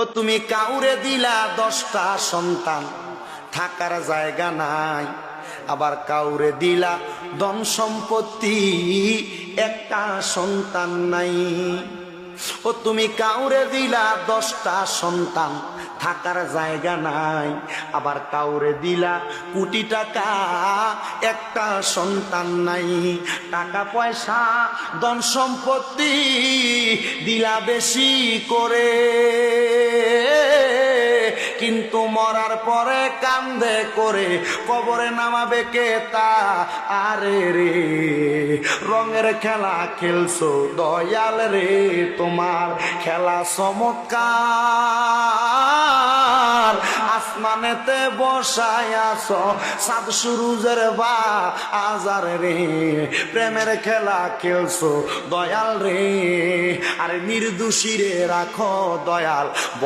ও তুমি কাউরে দিলা দশটা সন্তান, থাকার জায়গা নাই। আবার কাউরে দিলা দন সম্পত্তি, একটা সন্তান নাই। ও তুমি কাউরে দিলা দশটা সন্তান, থাকার জায়গা নাই। আবার কাউরে দিলা কোটি টাকা, একটা সন্তান নাই। টাকা পয়সা, ধন সম্পত্তি দিলা বেশি করে। কিন্তু মরার পরে কান্দে করে, কবরে নামাবে কে তা? আরে রে। রঙের খেলা খেলছো, দয়াল রে তোমার খেলা চমৎকার। আসমানেতে বসায় আছো, সাত সুরুজের বা আজার রে। প্রেমের খেলা খেলছো, দয়াল রে। আর নির্দোষী রে রাখো দয়াল।